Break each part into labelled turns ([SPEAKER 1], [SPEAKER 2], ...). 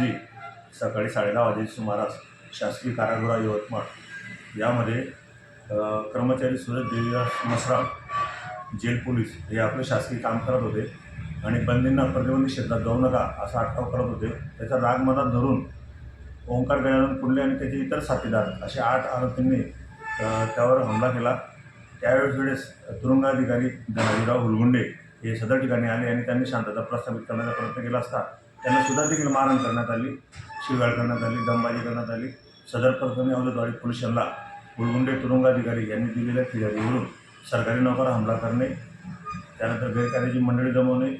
[SPEAKER 1] रोजी सकाळी साडेदहा वाजेच्या सुमारास शासकीय कारागृह यवतमाळ. यामध्ये कर्मचारी सूरज देवीदास मसराम जेल पोलीस हे आपले शासकीय काम करत होते आणि बंदींना प्रतिबंधित क्षेत्रात जाऊ नका असा अटकाव करत होते. त्याचा राग मनात धरून ओंकार गजानन कुंडले आणि त्याचे इतर साथीदार असे आठ आरोपींनी त्यावर हमला केला. त्यावेळेस वेळेस तुरुंगाधिकारी धनाजीराव हुलगुंडे हे सदर ठिकाणी आले आणि त्यांनी शांतता प्रस्थापित करण्याचा प्रयत्न केला असता त्यांना सुद्धा देखील मारहाण करण्यात आली शिवाळ करण्यात आली दमबाजी करण्यात आली. सदर प्रकरणी औलतवाडी पोलीस स्टेशनला हुलगुंडे तुरुंगाधिकारी यांनी दिलेल्या फिर्यादीवरून सरकारी नोकर हमला करणे त्यानंतर गैरकार्याची मंडळी जमवणे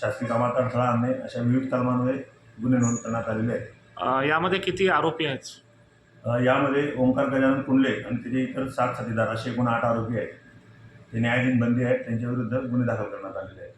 [SPEAKER 1] शासकीय कामात अडथळा आणणे अशा विविध कलमांमध्ये गुन्हे नोंद करण्यात आलेले आहेत.
[SPEAKER 2] यामध्ये किती आरोपी आहेत?
[SPEAKER 1] यामध्ये ओंकार गजानन कुंडले आणि त्याचे इतर सात साथीदार असे एकूण आठ आरोपी आहेत. ते न्यायाधीन बंदी आहेत त्यांच्याविरुद्ध गुन्हे दाखल करण्यात आलेले आहेत.